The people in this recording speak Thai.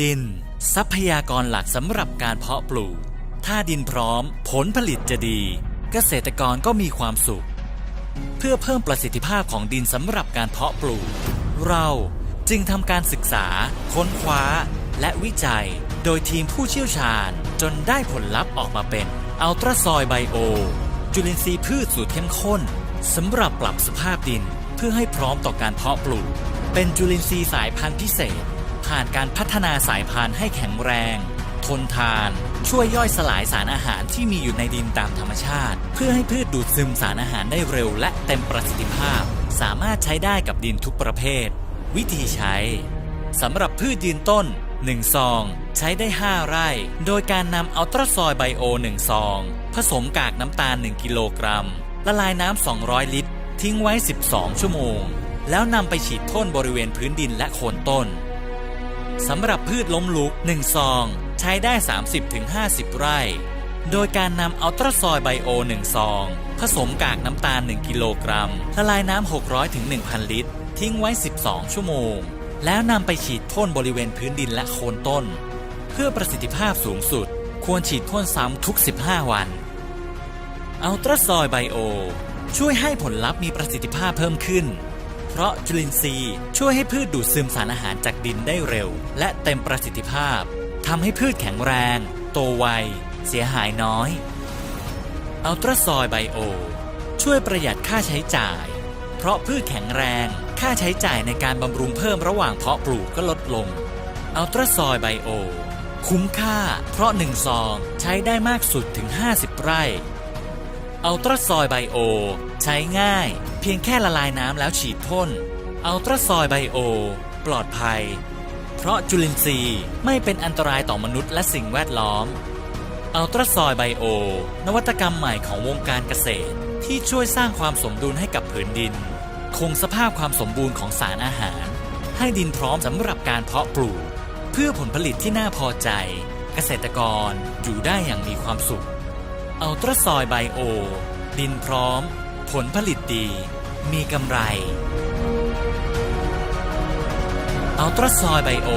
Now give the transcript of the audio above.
ดิน ทรัพยากรหลักสำหรับการเพาะปลูก ถ้าดินพร้อมผลผลิตจะดี เกษตรกรก็มีความสุข เพื่อเพิ่มประสิทธิภาพของดินสำหรับการเพาะปลูก เราจึงทำการศึกษา ค้นคว้า และวิจัย โดยทีมผู้เชี่ยวชาญจนได้ผลลัพธ์ออกมาเป็นอัลตราซอยไบโอ จุลินทรีย์พืชสูตรเข้มข้นสำหรับปรับสภาพดินเพื่อให้พร้อมต่อการเพาะปลูก เป็นจุลินทรีย์สายพันธุ์พิเศษ ผ่านการพัฒนาสายพันธุ์ให้แข็งแรง ทนทาน ช่วยย่อยสลายสารอาหารที่มีอยู่ในดินตามธรรมชาติ เพื่อให้พืชดูดซึมสารอาหารได้เร็วและเต็มประสิทธิภาพ สามารถใช้ได้กับดินทุกประเภท วิธีใช้สำหรับพืชยืนต้น 1 ซอง ใช้ได้ 5 ไร่ โดยการนำอัลตราซอยไบโอ 1 ซอง ผสมกากน้ำตาล 1 กิโลกรัม ละลายน้ำ 200 ลิตร ทิ้งไว้ 12 ชั่วโมง แล้วนำไปฉีดพ่นบริเวณพื้นดินและโคนต้น สำหรับพืชล้มลุก 1 ซอง ใช้ได้ 30-50 ไร่ โดยการนำอัลตราซอยไบโอ 1 ซอง ผสมกากน้ำตาล 1 กิโลกรัมละลายน้ำ 600-1,000 ลิตร ทิ้งไว้ 12 ชั่วโมง แล้วนำไปฉีดพ่นบริเวณพื้นดินและโคนต้น เพื่อประสิทธิภาพสูงสุด ควรฉีดพ่นซ้ำทุก 15 วันอัลตราซอยไบโอช่วยให้ผลลัพธ์มีประสิทธิภาพเพิ่มขึ้น เพราะจุลินทรีย์ ช่วยให้พืชดูดซึมสารอาหารจากดินได้เร็ว และเต็มประสิทธิภาพทำให้พืชแข็งแรง โตไว เสียหายน้อยอัลตราซอยไบโอ ช่วยประหยัดค่าใช้จ่าย เพราะพืชแข็งแรง ค่าใช้จ่ายในการบำรุงเพิ่มระหว่างเพาะปลูกก็ลดลงอัลตราซอยไบโอ คุ้มค่า เพราะหนึ่งซองใช้ได้มากสุดถึง 50 ไร่ อัลตราซอยไบโอ ใช้ง่าย เพียงแค่ละลายน้ำแล้วฉีดพ่นอัลตราซอยไบโอ ปลอดภัย เพราะจุลินทรีย์ไม่เป็นอันตรายต่อมนุษย์และสิ่งแวดล้อมอัลตราซอยไบโอ นวัตกรรมใหม่ของวงการเกษตร ที่ช่วยสร้างความสมดุลให้กับผืนดิน คงสภาพความสมบูรณ์ของสารอาหาร ให้ดินพร้อมสำหรับการเพาะปลูก เพื่อผลผลิตที่น่าพอใจ เกษตรกรอยู่ได้อย่างมีความสุข อัลตราซอยไบโอ ดินพร้อม ผลผลิตดี มีกำไรอัลตราซอยไบโอ